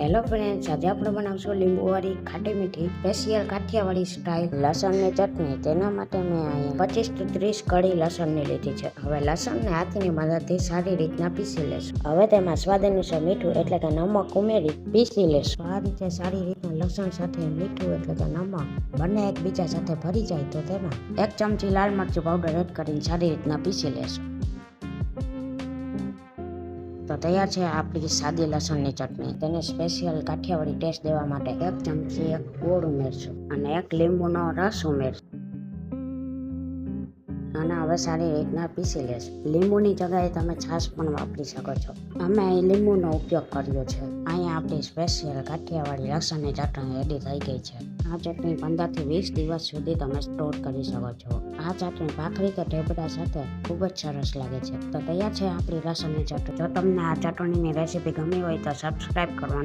Hello friends આજે આપણે બનાવશું લીંબુવાળી ખાટી મીઠી સ્પેશિયલ કાઠિયાવાડી સ્ટાઇલ લસણની ચટણી. તેના માટે મેં અહીંયા પચીસથી ત્રીસ કળી લસણની લીધી છે. હવે લસણને હાથની મદદથી સારી રીતના પીસી લેશું. હવે તેમાં સ્વાદ અનુસાર મીઠું એટલે કે નમક ઉમેરી પીસી લેશું. આ રીતે સારી રીતના લસણ સાથે મીઠું એટલે કે નમક બંને એકબીજા સાથે ભરી જાય તો તેમાં એક ચમચી લાલ મરચું પાવડર એડ કરીને સારી રીતના પીસી લેશું. તો તૈયાર છે આપણી સાદી લસણની ચટણી. તેને સ્પેશિયલ કાઠિયાવાડી ટેસ્ટ દેવા માટે એક ચમચી એક ગોળ ઉમેરશું અને એક લીંબુનો રસ ઉમેરશું. અને હવે સારી રીતના પીસી લેશું. લીંબુની જગ્યાએ તમે છાશ પણ વાપરી શકો છો. અમે અહીં લીંબુનો ઉપયોગ કર્યો છે. અહીંયા આપણી સ્પેશિયલ કાઠિયાવાડી લસણની ચટણી રેડી થઈ ગઈ છે. આ ચટણી પંદરથી વીસ દિવસ સુધી તમે સ્ટોર કરી શકો છો. આ ચટણી ભાખરી કે ઢેબડા સાથે ખૂબ જ સરસ લાગે છે. તો તૈયાર છે આપણી લસણની ચટણી. જો તમને આ ચટણીની રેસીપી ગમી હોય તો સબસ્ક્રાઈબ કરવાનું